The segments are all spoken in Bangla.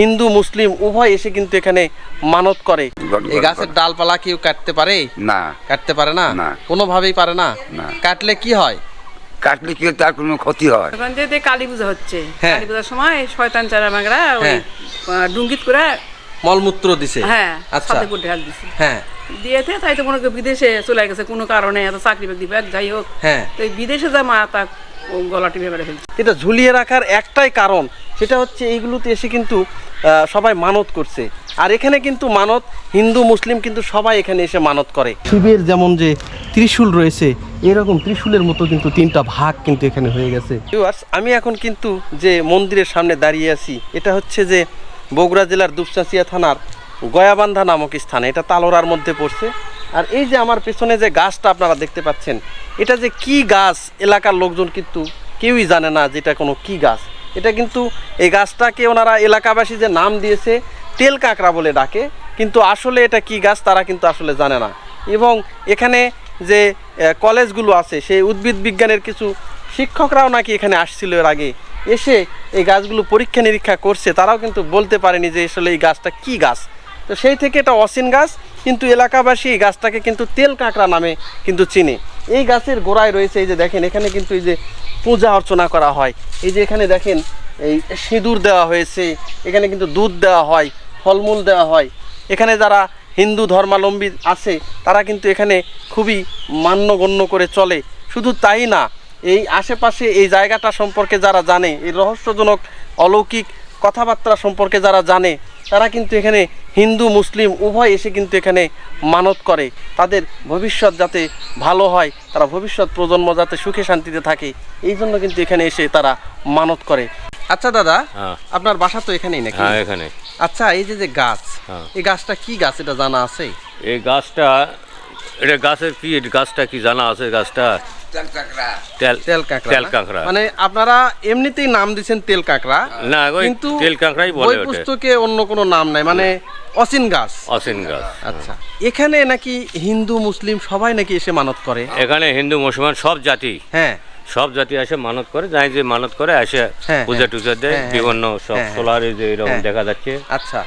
হিন্দু মুসলিম উভয় এসে কিন্তু এখানে মানত করে। এই গাছের ডালপালা কেউ কাটতে পারে? না। কাটতে পারে না। কোনোভাবেই পারে না। কাটলে কি হয়? কাটলে কি তার কোনো ক্ষতি হয়? যে কালী পূজা হচ্ছে। হ্যাঁ। কালী পূজার সময় শয়তান চারা মাগরা ওই হ্যাঁ। ডুঙ্গিত করে মলমূত্র দিছে। হ্যাঁ আচ্ছা। সাথে ঢাল দিছে। হ্যাঁ। দিয়েতে তাই তো মনে বিদেশে চলে গেছে। কোনো কারণে এত চাকরি বাকরি পাক যাই হোক। হ্যাঁ। তো বিদেশে যা মা তা ও গলা টিপে মেরে ফেলছে এটা ঝুলিয়ে রাখার একটাই কারণ সেটা হচ্ছে এইগুলোতে এসে কিন্তু সবাই মানত করছে। আর এখানে কিন্তু মানত হিন্দু মুসলিম কিন্তু সবাই এখানে এসে মানত করে। শিবের যেমন যে ত্রিশূল রয়েছে এরকম ত্রিশূলের মতো কিন্তু তিনটা ভাগ কিন্তু এখানে হয়ে গেছে। আমি এখন কিন্তু যে মন্দিরের সামনে দাঁড়িয়ে আছি এটা হচ্ছে যে বগুড়া জেলার দুপচাচিয়া থানার গয়াবান্ধা নামক স্থানে। এটা তালোরার মধ্যে পড়ছে। আর এই যে আমার পেছনে যে গাছটা আপনারা দেখতে পাচ্ছেন এটা যে কি গাছ এলাকার লোকজন কিন্তু কেউই জানে না যেটা কোনো কি গাছ। এটা কিন্তু এই গাছটাকে ওনারা এলাকাবাসী যে নাম দিয়েছে, তেল কাঁকড়া বলে ডাকে। কিন্তু আসলে এটা কি গাছ তারা কিন্তু আসলে জানে না। এবং এখানে যে কলেজগুলো আছে, সেই উদ্ভিদ বিজ্ঞানের কিছু শিক্ষকরাও নাকি এখানে আসছিল এর আগে। এসে এই গাছগুলো পরীক্ষা নিরীক্ষা করছে, তারাও কিন্তু বলতে পারেনি যে আসলে এই গাছটা কি গাছ। তো সেই থেকে এটা অসীন গাছ, কিন্তু এলাকাবাসী এই গাছটাকে কিন্তু তেল কাঁকড়া নামে কিন্তু চিনে। এই গাছের গোড়ায় রয়েছে, এই যে দেখেন, এখানে কিন্তু এই যে পূজা অর্চনা করা হয়। এই যে এখানে দেখেন, এই সিঁদুর দেওয়া হয়েছে, এখানে কিন্তু দুধ দেওয়া হয়, ফলমূল দেওয়া হয়। এখানে যারা হিন্দু ধর্মাবলম্বী আছে, তারা কিন্তু এখানে খুবই মান্যগণ্য করে চলে। শুধু তাই না, এই আশেপাশে এই জায়গাটা সম্পর্কে যারা জানে, এই রহস্যজনক অলৌকিক কথাবার্তা সম্পর্কে যারা জানে তারা কিন্তু এখানে হিন্দু মুসলিম উভয় এসে কিন্তু এখানে মানত করে। তাদের ভবিষ্যৎ যাতে ভালো হয় তারা ভবিষ্যৎ প্রজন্ম যাতে সুখে শান্তিতে থাকে এই জন্য কিন্তু এখানে এসে তারা মানত করে। আচ্ছা দাদা হ্যাঁ। আপনার বাসা তো এখানেই নাকি? হ্যাঁ এখানে আচ্ছা এই যে যে গাছ হ্যাঁ। এই গাছটা কি গাছ? এটা জানা আছে? এই গাছটা এটা গাছের কি গাছটা কি জানা আছে গাছটা? তেল তেল কাঁকড়া তেল না? কাঁকড়া। মানে আপনারা এমনিতেই নাম দিচ্ছেন তেল কাঁকড়া না কিন্তু তেল কাঁকড়াই বলে পুস্তকে অন্য কোনো নাম নাই মানে অচিন গাছ। অসীন গাছ। আচ্ছা এখানে নাকি হিন্দু মুসলিম সবাই নাকি এসে মানত করে? এখানে হিন্দু মুসলমান সব জাতি। হ্যাঁ। সব জাতি আসে মানত করে যাই যে মানত করে আসে হ্যাঁ, পূজা হ্যাঁ। টুজা দেয় হ্যাঁ। বিভিন্ন সব। সোলার যে এরকম। দেখা যাচ্ছে। আচ্ছা।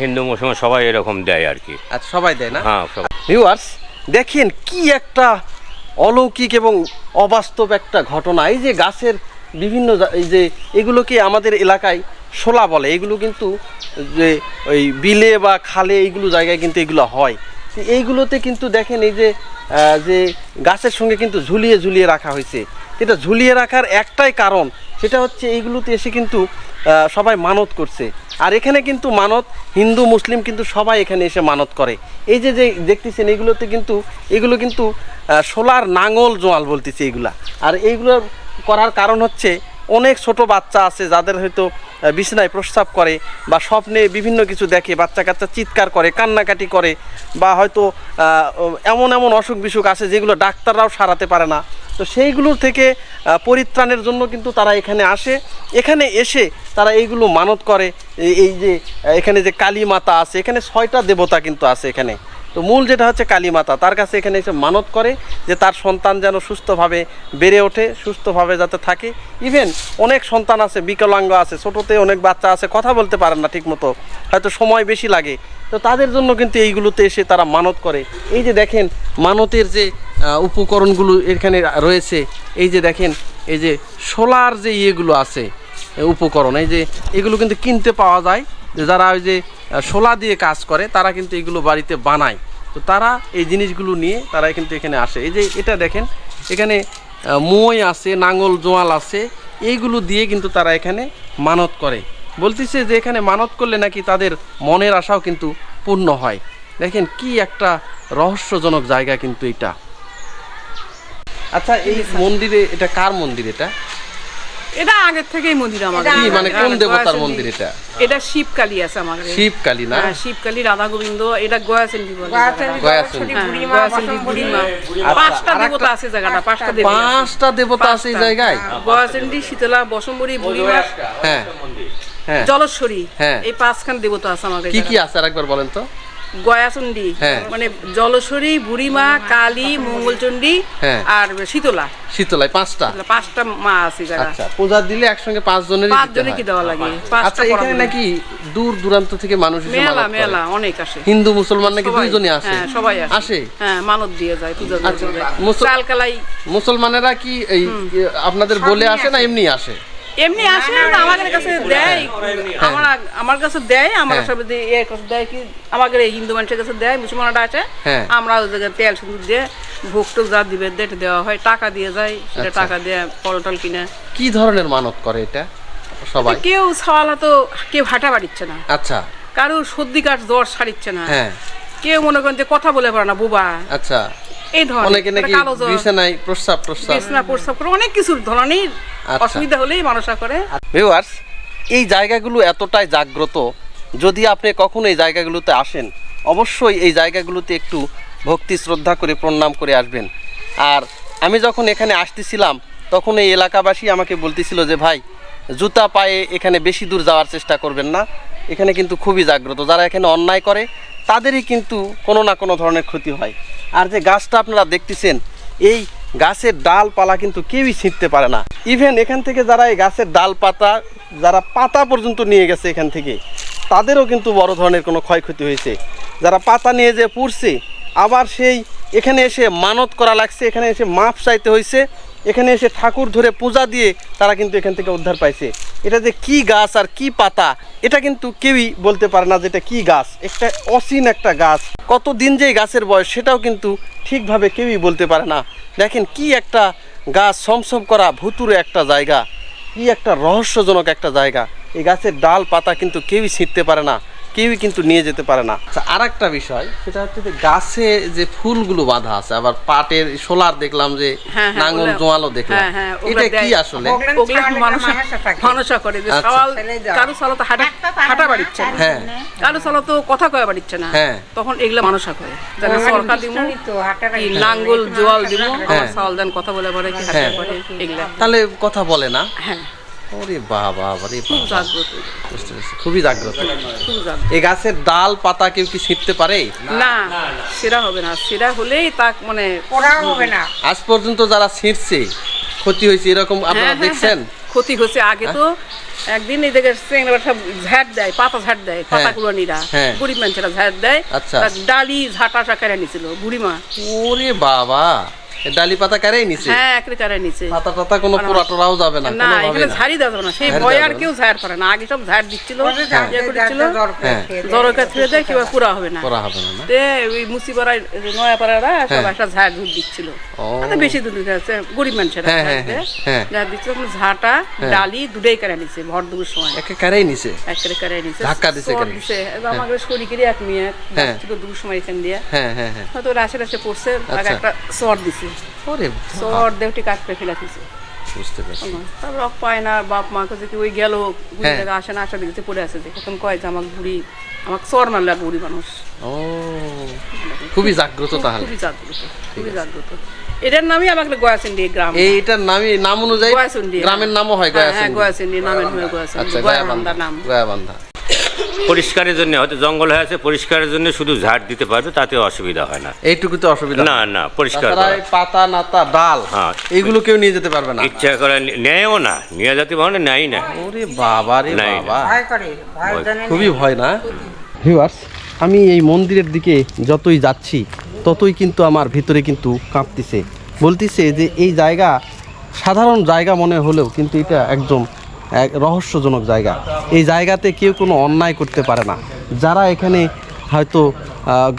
হিন্দু মুসলমান সবাই এরকম দেয় আর কি। আচ্ছা সবাই দেয় না? হ্যাঁ ভিউয়ার্স দেখেন কি একটা অলৌকিক এবং অবাস্তব একটা ঘটনা। এই যে গাছের বিভিন্ন এই যে এগুলোকে আমাদের এলাকায় শোলা বলে, এগুলো কিন্তু যে ওই বিলে বা খালে এইগুলো জায়গায় কিন্তু এগুলো হয়। এইগুলোতে কিন্তু দেখেন এই যে যে গাছের সঙ্গে কিন্তু ঝুলিয়ে ঝুলিয়ে রাখা হয়েছে। এটা ঝুলিয়ে রাখার একটাই কারণ, সেটা হচ্ছে এইগুলোতে এসে কিন্তু সবাই মানত করছে। আর এখানে কিন্তু মানত, হিন্দু, মুসলিম কিন্তু সবাই এখানে এসে মানত করে। এই যে যে দেখতেছেন, এগুলোতে কিন্তু, এগুলো কিন্তু সোলার নাঙল জোয়াল বলতেছে এগুলা। আর এইগুলোর করার কারণ হচ্ছে অনেক ছোট বাচ্চা আছে যাদের হয়তো বিছানায় প্রস্রাব করে বা স্বপ্নে বিভিন্ন কিছু দেখে বাচ্চা কাচ্চা চিৎকার করে, কান্নাকাটি করে বা হয়তো এমন এমন অসুখ বিসুখ আছে যেগুলো ডাক্তাররাও সারাতে পারে না। তো সেইগুলোর থেকে পরিত্রাণের জন্য কিন্তু তারা এখানে আসে। এখানে এসে তারা এইগুলো মানত করে। এই যে, এখানে যে কালী মাতা আছে, এখানে ছয়টা দেবতা কিন্তু আছে এখানে। তো মূল যেটা হচ্ছে কালী মাতা তার কাছে এখানে এসে মানত করে যে তার সন্তান যেন সুস্থভাবে বেড়ে ওঠে, সুস্থভাবে যাতে থাকে। ইভেন অনেক সন্তান আছে, বিকলাঙ্গ আছে, ছোটোতে অনেক বাচ্চা আছে, কথা বলতে পারেন না ঠিকমতো, হয়তো সময় বেশি লাগে। তো তাদের জন্য কিন্তু এইগুলোতে এসে তারা মানত করে। এই যে দেখেন, মানতের যে উপকরণগুলো এখানে রয়েছে, এই যে দেখেন, এই যে সোলার যে ইয়েগুলো আছে উপকরণ, এই যে এগুলো কিন্তু কিনতে পাওয়া যায়। যে যারা ওই যে শোলা দিয়ে কাজ করে, তারা কিন্তু এগুলো বাড়িতে বানায়। তো তারা এই জিনিসগুলো নিয়ে তারা কিন্তু এখানে আসে। এই যে এটা দেখেন, এখানে মই আছে, নাঙল, জোয়াল আছে, এইগুলো দিয়ে কিন্তু তারা এখানে মানত করে। বলতেছে যে এখানে মানত করলে নাকি তাদের মনের আশাও কিন্তু পূর্ণ হয়। দেখেন কি একটা রহস্যজনক জায়গা কিন্তু এটা। আচ্ছা এই মন্দিরে, এটা কার মন্দির এটা? এটা আগের থেকেই মন্দির আমাদের। কি মানে কোন হ্যাঁ, দেবতার মন্দির এটা? এটা শিবকালী আছে আমাদের। শিব কালী না? হ্যাঁ শিবকালী রাধা গোবিন্দ এটা বলে। হ্যাঁ, বুড়িমা পাঁচটা দেবতা আছে জায়গাটা পাঁচটা দেবতা পাঁচটা দেবতা আছে এই। জায়গায়? গয়াচণ্ডী শীতলা বসম্বরী বুড়িমা। হ্যাঁ। হ্যাঁ। জলেশ্বরী হ্যাঁ। এই পাঁচখান দেবতা আছে আমাদের কি কি আছে? আরেকবার বলেন তো। গয়াচণ্ডী হ্যাঁ। মানে জলস্বরী বুড়িমা কালী মঙ্গলচণ্ডী হ্যাঁ। আর শীতলা। শীতলায় পাঁচটা। পাঁচটা মা আছে আচ্ছা পূজা দিলে একসঙ্গে পাঁচ জনের পাঁচ জনে কি দেওয়া লাগে? আচ্ছা এখানে নাকি দূর দূরান্ত থেকে মানুষ মেলা মেলা অনেক আসে। হিন্দু মুসলমান নাকি। দুইজনই আসে? হ্যাঁ সবাই আসে। হ্যাঁ মানত দিয়ে যায় পূজা আচ্ছা, মুসলমানেরা কি এই আপনাদের বলে আসে না এমনি আসে? এমনি আসে না আমাদের কাছে দেয় আমার আমার কাছে দেয় আমার হ্যাঁ। সব এর কাছে দেয় কি আমাদের এই হিন্দু মানুষের কাছে দেয় মুসলমানরা আছে হ্যাঁ। আমরা ওই জায়গায় তেল সিঁদুর দিয়ে ভোগ টোক যা দিবে দেটে দেওয়া হয় টাকা দিয়ে যায় সেটা আচ্ছা। টাকা দিয়ে ফল টল কিনে। কি ধরনের মানত করে এটা? সবাই? কেউ সওয়ালা তো কেউ হাঁটা বাড়িচ্ছে না। আচ্ছা। কারও সর্দি কাঠ জ্বর সারিচ্ছে না। হ্যাঁ। কেউ মনে করেন যে কথা বলে পারে না বুবা। আচ্ছা। এই ধরনের অনেকে নাকি বিছানায় প্রস্রাব প্রস্রাব। বিছনা প্রস্রাব করে অনেক কিছু ধরনের আচ্ছা। অসুবিধা হলেই করে। ভিউয়ার্স এই জায়গাগুলো এতটাই জাগ্রত যদি আপনি কখনো এই জায়গাগুলোতে আসেন অবশ্যই এই জায়গাগুলোতে একটু ভক্তি শ্রদ্ধা করে প্রণাম করে আসবেন। আর আমি যখন এখানে আসতেছিলাম তখন এই এলাকাবাসী আমাকে বলতেছিল যে ভাই জুতা পায়ে এখানে বেশি দূর যাওয়ার চেষ্টা করবেন না। এখানে কিন্তু খুবই জাগ্রত। যারা এখানে অন্যায় করে তাদেরই কিন্তু কোনো না কোনো ধরনের ক্ষতি হয়। আর যে গাছটা আপনারা দেখতেছেন, এই গাছের ডালপালা কিন্তু কেউই ছিঁড়তে পারে না। ইভেন এখান থেকে যারা এই গাছের ডাল পাতা যারা পাতা পর্যন্ত নিয়ে গেছে এখান থেকে, তাদেরও কিন্তু বড় ধরনের কোনো ক্ষয়ক্ষতি হয়েছে। যারা পাতা নিয়ে যে পুড়ছে, আবার সেই এখানে এসে মানত করা লাগছে, এখানে এসে মাপ চাইতে হয়েছে এখানে এসে ঠাকুর ধরে পূজা দিয়ে তারা কিন্তু এখান থেকে উদ্ধার পাইছে। এটা যে কি গাছ আর কি পাতা, এটা কিন্তু কেউই বলতে পারে না যে এটা কি গাছ। একটা অসীন একটা গাছ। কতদিন যে গাছের বয়স, সেটাও কিন্তু ঠিকভাবে কেউই বলতে পারে না। দেখেন কি একটা গাছ সমসম করা ভুতুরে একটা জায়গা। কি একটা রহস্যজনক একটা জায়গা। এই গাছের ডাল পাতা কিন্তু কেউই ছিঁড়তে পারে না। কেউই কিন্তু নিয়ে যেতে পারে না। আর একটা বিষয় সেটা হচ্ছে যে গাছে যে ফুলগুলো বাঁধা আছে আবার পাটের সোলার দেখলাম যে হ্যাঁ, হ্যাঁ, নাঙ্গল জোয়ালো দেখলাম। হ্যাঁ, ওগুলা এটা কি আসলে? করে যে আচ্ছা। সওয়াল কারও সালা তো হাঁটা হাঁটা বাড়িচ্ছে না। হ্যাঁ। কারও সালা তো কথা কয়ে বাড়িচ্ছে না। হ্যাঁ। তখন এগুলো করে। যেন সরকার দিব নাঙ্গল জোয়াল দিব আমার। সাল দেন কথা বলে পরে কি হাঁটা। করে এগুলা। তাহলে কথা বলে না। হ্যাঁ। ওরে বাবা রে খুব জাগ্রত বুঝতে পেরেছি খুবই জাগ্রত। খুব জাগ্রত। এই গাছের ডাল পাতা কেউ কি ছিঁড়তে পারে? না সেরা হবে না। সেরা হলেই তা মানে পড়া হবে না। আজ পর্যন্ত যারা ছিঁড়ছে ক্ষতি হয়েছে এরকম আপনারা হ্যাঁ, হ্যাঁ, দেখছেন? হ্যাঁ। ক্ষতি হচ্ছে আগে তো। একদিন এই দেখে সব ঝাড় দেয় পাতা ঝাড় দেয় পাতা কুড়ানিরা হ্যাঁ। গরিব মানুষেরা ঝাড় দেয়। আচ্ছা। ডালি ঝাঁটা সাকারে নিছিল বুড়িমা। ওরে বাবা। ডালি পাতা কারেই নিছে? হ্যাঁ একরে কারে নিচে পাতা টাতা কোনো পোড়া টোরাও যাবে না না এখানে ঝাড়ি দেওয়া না। সেই ভয় আর কেউ ঝাড় করে না। আগে সব ঝাড় হ্যাঁ। হ্যাঁ। জরকা ছুঁয়ে দেয় কেউ পুরা হবে না। করা হবে না তে ওই মুসিপাড়ায় নয়া পাড়ারা সব হ্যাঁ। একটা ঝাড় ঝুট দিচ্ছিল। তাতে বেশি দূর দিতে হচ্ছে গরিব মানুষেরা হ্যাঁ, ঝাড় হ্যাঁ। হ্যাঁ। ঝাড় দিচ্ছিল তখন ঝাঁটা ডালি দুটাই কেড়ে নিছে ভর দুপুর সময়। একে কারেই নিছে? একেবারে কেড়ে নিছে ধাক্কা দিছে চর কেন? দিছে। আমাকে এক মেয়ে হ্যাঁ। ছিল দুপুর সময় এখান দিয়ে। হ্যাঁ হ্যাঁ হ্যাঁ। হয়তো রাশে রাশে পড়ছে তাকে আচ্ছা। একটা চর দিছে। ওরে চর দেহটি কাটতে ফেলা দিছে বুঝতে পারছি। তারপর পায় না বাপ মা কাছে কি ওই গেল বুড়ি। থেকে আসে না আসা দেখতে পড়ে আছে। যে তখন কয় যে আমার বুড়ি আমাকে চর মারলো এক মানুষ। ও খুবই জাগ্রত তাহলে। খুবই জাগ্রত খুবই জাগ্রত। এটার নামই আমাকে গ্রাম। এইটার নামই নাম অনুযায়ী গ্রামের নামও হয় হ্যাঁ, হ্যাঁ নামের হয়ে আচ্ছা গয়াবান্ধা নাম। গয়াবান্ধা। পরিষ্কারের জন্য হয়তো জঙ্গল হয়ে আছে পরিষ্কারের জন্য শুধু ঝাড় দিতে পারবে তাতে অসুবিধা হয় না। এইটুকুতে অসুবিধা না না পরিষ্কার পাতা নাতা ডাল হ্যাঁ। এইগুলো কেউ নিয়ে যেতে পারবে না। ইচ্ছা করে নেয়ও না। নিয়ে যেতে পারে নেয় না। ওরে বাবা রে বাবা। ভয় করে ভয় ভয়। জানে খুবই ভয় না? ভিউয়ার্স আমি এই মন্দিরের দিকে যতই যাচ্ছি ততই কিন্তু আমার ভিতরে কিন্তু কাঁপতেছে। বলতেছে যে এই জায়গা সাধারণ জায়গা মনে হলেও কিন্তু এটা একদম এক রহস্যজনক জায়গা। এই জায়গাতে কেউ কোনো অন্যায় করতে পারে না। যারা এখানে হয়তো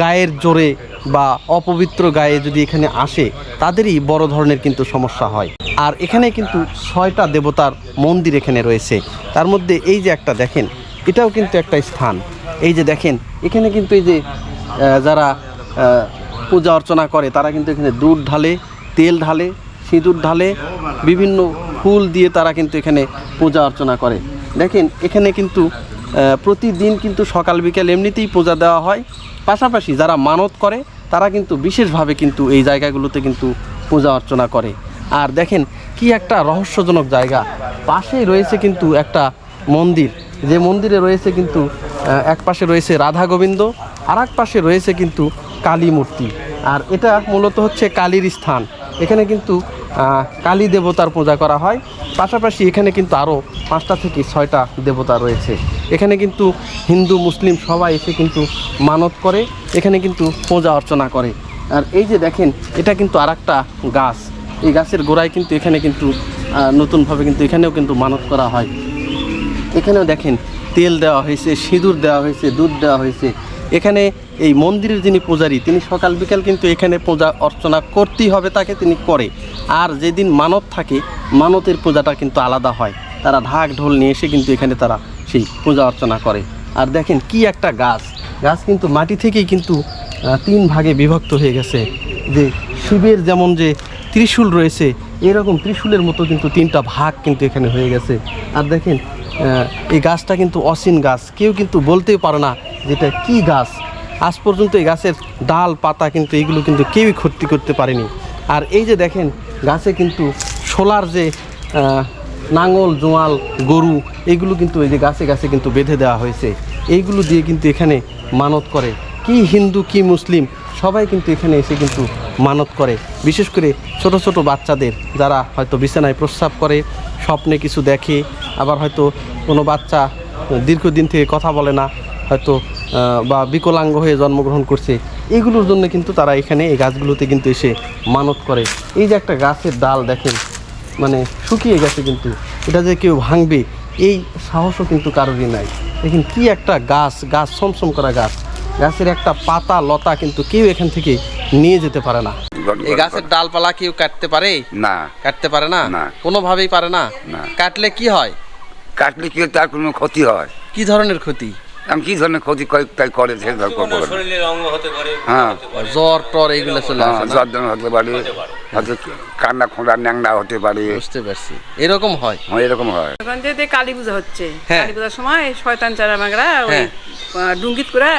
গায়ের জোরে বা অপবিত্র গায়ে যদি এখানে আসে, তাদেরই বড় ধরনের কিন্তু সমস্যা হয়। আর এখানে কিন্তু ছয়টা দেবতার মন্দির এখানে রয়েছে। তার মধ্যে এই যে একটা দেখেন, এটাও কিন্তু একটা স্থান। এই যে দেখেন, এখানে কিন্তু এই যে যারা পূজা অর্চনা করে, তারা কিন্তু এখানে দুধ ঢালে, তেল ঢালে সিঁদুর ঢালে বিভিন্ন ফুল দিয়ে তারা কিন্তু এখানে পূজা অর্চনা করে। দেখেন, এখানে কিন্তু প্রতিদিন কিন্তু সকাল, বিকাল এমনিতেই পূজা দেওয়া হয়। পাশাপাশি যারা মানত করে, তারা কিন্তু বিশেষভাবে কিন্তু এই জায়গাগুলোতে কিন্তু পূজা অর্চনা করে। আর দেখেন, কি একটা রহস্যজনক জায়গা। পাশেই রয়েছে কিন্তু একটা মন্দির। যে মন্দিরে রয়েছে কিন্তু এক পাশে রয়েছে রাধা গোবিন্দ আর এক পাশে রয়েছে কিন্তু কালী মূর্তি। আর এটা মূলত হচ্ছে কালীর স্থান। এখানে কিন্তু কালী দেবতার পূজা করা হয়। পাশাপাশি এখানে কিন্তু আরও পাঁচটা থেকে ছয়টা দেবতা রয়েছে। এখানে কিন্তু হিন্দু, মুসলিম সবাই এসে কিন্তু মানত করে, এখানে কিন্তু পূজা অর্চনা করে। আর এই যে দেখেন, এটা কিন্তু আর গাছ। এই গাছের গোড়ায় কিন্তু এখানে কিন্তু নতুনভাবে কিন্তু এখানেও কিন্তু মানত করা হয়। এখানেও দেখেন, তেল দেওয়া হয়েছে, সিঁদুর দেওয়া হয়েছে, দুধ দেওয়া হয়েছে। এখানে এই মন্দিরের যিনি পূজারী, তিনি সকাল বিকাল কিন্তু এখানে পূজা অর্চনা করতেই হবে, তাকে তিনি করে। আর যেদিন মানত থাকে, মানতের পূজাটা কিন্তু আলাদা হয়। তারা ঢাক ঢোল নিয়ে এসে কিন্তু এখানে তারা সেই পূজা অর্চনা করে। আর দেখেন কি একটা গাছ। গাছ কিন্তু মাটি থেকেই কিন্তু তিন ভাগে বিভক্ত হয়ে গেছে। যে শিবের যেমন যে ত্রিশূল রয়েছে, এরকম ত্রিশূলের মতো কিন্তু তিনটা ভাগ কিন্তু এখানে হয়ে গেছে। আর দেখেন এই গাছটা কিন্তু অসীন গাছ। কেউ কিন্তু বলতেই পারে না যেটা কি গাছ। আজ পর্যন্ত এই গাছের ডাল, পাতা কিন্তু এগুলো কিন্তু কেউই ক্ষতি করতে পারেনি। আর এই যে দেখেন, গাছে কিন্তু সোলার যে নাঙল, জোয়াল, গরু, এগুলো কিন্তু এই যে গাছে গাছে কিন্তু বেঁধে দেওয়া হয়েছে। এইগুলো দিয়ে কিন্তু এখানে মানত করে। কি হিন্দু, কি মুসলিম, সবাই কিন্তু এখানে এসে কিন্তু মানত করে। বিশেষ করে ছোট ছোট বাচ্চাদের, যারা হয়তো বিছানায় প্রস্রাব করে, স্বপ্নে কিছু দেখে, আবার হয়তো কোনো বাচ্চা দীর্ঘদিন থেকে কথা বলে না, হয়তো বা বিকলাঙ্গ হয়ে জন্মগ্রহণ করছে এগুলোর জন্য কিন্তু তারা এখানে এই গাছগুলোতে কিন্তু এসে মানত করে। এই যে একটা গাছের ডাল দেখেন মানে শুকিয়ে গেছে কিন্তু এটা যে কেউ ভাঙবে এই সাহসও কিন্তু কারোরই নাই। দেখেন কি একটা গাছ গাছ সমসম করা গাছ। গাছের একটা পাতা লতা কিন্তু কেউ এখান থেকে নিয়ে যেতে পারে না। এই গাছের ডালপালা কেউ কাটতে পারে? না। কাটতে পারে না? না। কোনোভাবেই পারে না? না। কাটলে কি হয়? কাটলে কি তার কোনো ক্ষতি হয়। কি ধরনের ক্ষতি? আমি কি ধরনের ক্ষতি তাই করে হ্যাঁ। জ্বর টর এইগুলো চলে আসে? জর্দন হতে পারে হয়তো কান্না খোঁড়া ন্যাংরা হতে পারে। বুঝতে পারছি। এরকম হয়? হ্যাঁ, এরকম হয়। ওখান থেকে কালী পূজা হচ্ছে হ্যাঁ। কালী পূজার সময় শয়তান চারা মাগরা ওই হ্যাঁ। ডুঙ্গিত করে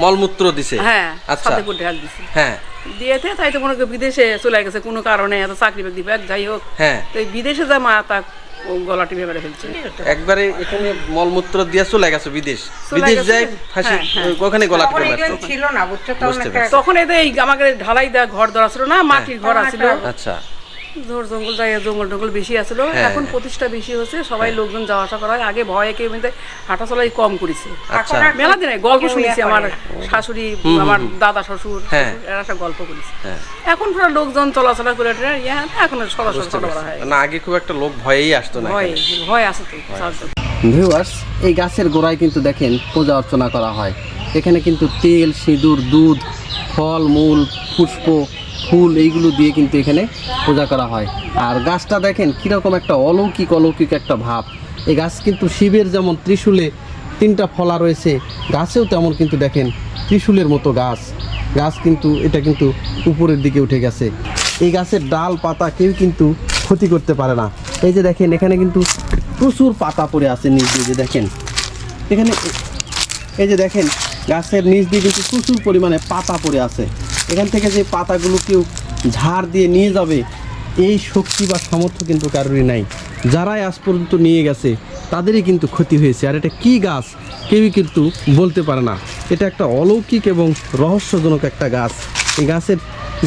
মলমূত্র দিছে। হ্যাঁ আচ্ছা। সাথে ঢাল দিছে। হ্যাঁ। দিয়েতে তাই তো মনে বিদেশে চলে গেছে কোনো কারণে এত চাকরি বাকরি যাই হোক। হ্যাঁ। তো এই বিদেশে যা মা তা গলা টিপে মেরে ফেলছে। একবারে এখানে মলমূত্র দিয়ে চলে গেছে বিদেশ। বিদেশ যায় ফাঁসি হ্যাঁ, হ্যাঁ। ওখানে গলা তখন টিপে মারছে। ছিল না বুঝছ? তখন এতে এই আমাকে ঢালাই দেওয়া ঘর ধরা ছিল না মাটির ঘর আছে আছিল। আচ্ছা। ঝোড় জঙ্গল জায়গা জঙ্গল টঙ্গল বেশি আছিল। হ্যাঁ, এখন হ্যাঁ। প্রতিষ্ঠা বেশি হচ্ছে সবাই লোকজন যাওয়া আসা করা হয় আগে ভয়ে কেউ কিন্তু হাঁটা চলাই কম করেছে। আচ্ছা। এখন মেলা দিনে গল্প শুনেছি আমার শাশুড়ি আমার দাদা শ্বশুর হ্যাঁ। এরা সব গল্প করেছে। হ্যাঁ। এখন পুরো লোকজন চলাচলা করে এখন সরাসরি বড় হয়। না আগে খুব একটা লোক ভয়েই আসতো না ভয় এখানে। ভয় আছে তো সাহায্য। ভিউয়ার্স এই গাছের গোড়ায় কিন্তু দেখেন পূজা অর্চনা করা হয়। এখানে কিন্তু তেল সিঁদুর দুধ ফল মূল পুষ্প ফুল এইগুলো দিয়ে কিন্তু এখানে পূজা করা হয়। আর গাছটা দেখেন কীরকম একটা অলৌকিক অলৌকিক একটা ভাব। এই গাছ কিন্তু শিবের যেমন ত্রিশূলে তিনটা ফলা রয়েছে, গাছেও তেমন কিন্তু দেখেন ত্রিশূলের মতো গাছ। গাছ কিন্তু, এটা কিন্তু উপরের দিকে উঠে গেছে। এই গাছের ডাল, পাতা কেউ কিন্তু ক্ষতি করতে পারে না। এই যে দেখেন, এখানে কিন্তু প্রচুর পাতা পড়ে আছে নিচ দিয়ে যে দেখেন। এখানে এই যে দেখেন, গাছের নিচ দিয়ে কিন্তু প্রচুর পরিমাণে পাতা পড়ে আছে। এখান থেকে যে পাতাগুলো কেউ ঝাড় দিয়ে নিয়ে যাবে, এই শক্তি বা সামর্থ্য কিন্তু কারোরই নাই। যারাই আজ পর্যন্ত নিয়ে গেছে, তাদেরই কিন্তু ক্ষতি হয়েছে। আর এটা কি গাছ? কেউই কিন্তু বলতে পারে না। এটা একটা অলৌকিক এবং রহস্যজনক একটা গাছ। এই গাছের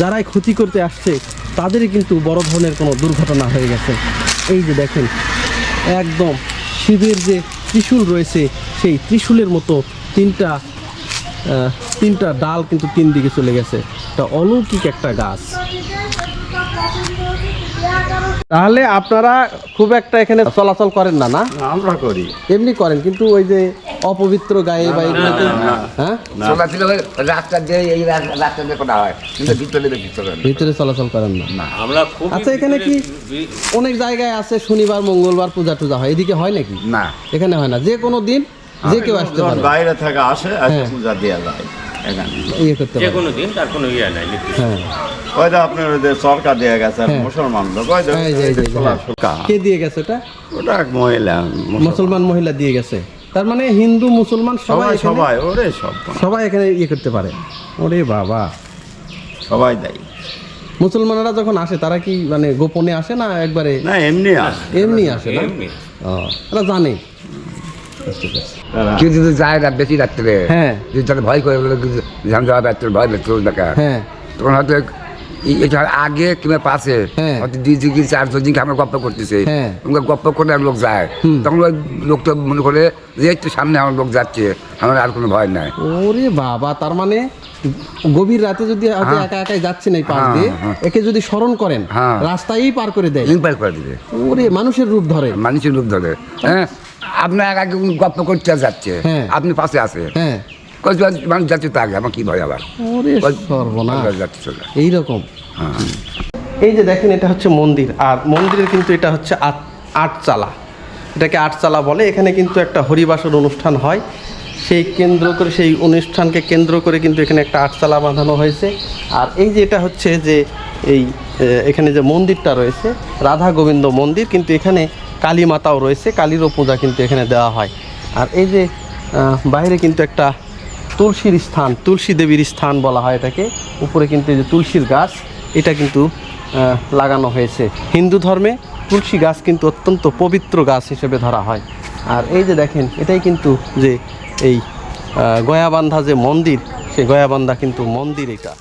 যারাই ক্ষতি করতে আসছে, তাদেরই কিন্তু বড় ধরনের কোনো দুর্ঘটনা হয়ে গেছে। এই যে দেখেন, একদম শিবের যে ত্রিশূল রয়েছে, সেই ত্রিশূলের মতো তিনটা তিনটা ডাল কিন্তু তিন দিকে চলে গেছে। এটা অলৌকিক একটা গাছ। তাহলে আপনারা খুব একটা এখানে চলাচল করেন না না? আমরা করি। এমনি করেন কিন্তু ওই যে অপবিত্র গায়ে বা হ্যাঁ? চলা ছিল রাস্তা দিয়ে এই রাস্তা দিয়ে করা হয় কিন্তু ভিতরে বেশি ভিতরে চলাচল করেন না। আমরা খুব আচ্ছা এখানে কি অনেক জায়গায় আছে শনিবার মঙ্গলবার পূজা টুজা হয়? এদিকে হয় নাকি? না। এখানে হয় না। যে কোনো দিন যে কেউ আসতে পারে। বাইরে থেকে আসে আজকে হ্যাঁ। পূজা দেওয়া যায় ইয়ে করতে যে কোনো দিন তার কোনো ইয়ে নাই নির্দিষ্ট। হ্যাঁ। ওই আপনার ওই সরকার দেওয়া গেছে হ্যাঁ। মুসলমান লোক। কে দিয়ে গেছে ওটা? ওটা এক মহিলা মুসলমান। মহিলা দিয়ে গেছে। তার মানে হিন্দু মুসলমান সবাই সবাই ওরে সব। সবাই এখানে ইয়ে করতে পারে। ওরে বাবা। সবাই দেয়। মুসলমানরা যখন আসে তারা কি মানে গোপনে আসে না একবারে না এমনি আসে। এমনি আসে না? ও, জানে। কেউ যদি যায় রাত বেশি রাত্রে হ্যাঁ। যদি তাহলে ভয় করে বলে ঝাম যাওয়া রাত্রে ভয় দেখা হ্যাঁ তখন হয়তো এটা আগে কিংবা পাশে হ্যাঁ। হয়তো দুই দিকে দিকে আমরা গপ্প করতেছে হ্যাঁ। আমরা গপ্প করে আর লোক যায় তখন ওই লোকটা মনে করে যে একটু সামনে আমার লোক যাচ্ছে আমার আর কোনো ভয় নাই ওরে বাবা তার মানে গভীর রাতে যদি হ্যাঁ। একা একাই যাচ্ছেন এই পাশ দিয়ে। একে যদি স্মরণ করেন। রাস্তায় পার করে দেয় পার করে দিবে ওরে মানুষের রূপ ধরে মানুষের রূপ ধরে হ্যাঁ আপনার এক আগে গপ্প করতে যাচ্ছে। হ্যাঁ। আপনি পাশে আছে। হ্যাঁ। মানুষ যাচ্ছে তো আগে আমার কি ভয় আবার? এইরকম। হ্যাঁ। এই যে দেখেন এটা হচ্ছে মন্দির। আর মন্দিরের কিন্তু এটা হচ্ছে আট আটচালা। এটাকে আটচালা বলে। এখানে কিন্তু একটা হরিবাসর অনুষ্ঠান হয়। সেই কেন্দ্র করে সেই অনুষ্ঠানকে কেন্দ্র করে কিন্তু এখানে একটা আটচালা বাঁধানো হয়েছে। আর এই যে এটা হচ্ছে যে এই এখানে যে মন্দিরটা রয়েছে রাধা গোবিন্দ মন্দির। কিন্তু এখানে কালী মাতাও রয়েছে, কালীরও পূজা কিন্তু এখানে দেওয়া হয়। আর এই যে বাইরে কিন্তু একটা তুলসীর স্থান, তুলসী দেবীর স্থান বলা হয় এটাকে, উপরে কিন্তু এই যে তুলসীর গাছ, এটা কিন্তু লাগানো হয়েছে। হিন্দু ধর্মে তুলসী গাছ কিন্তু অত্যন্ত পবিত্র গাছ হিসেবে ধরা হয়। আর এই যে দেখেন, এটাই কিন্তু যে এই গয়াবান্ধা যে মন্দির, সেই গয়াবান্ধা কিন্তু মন্দির এটা।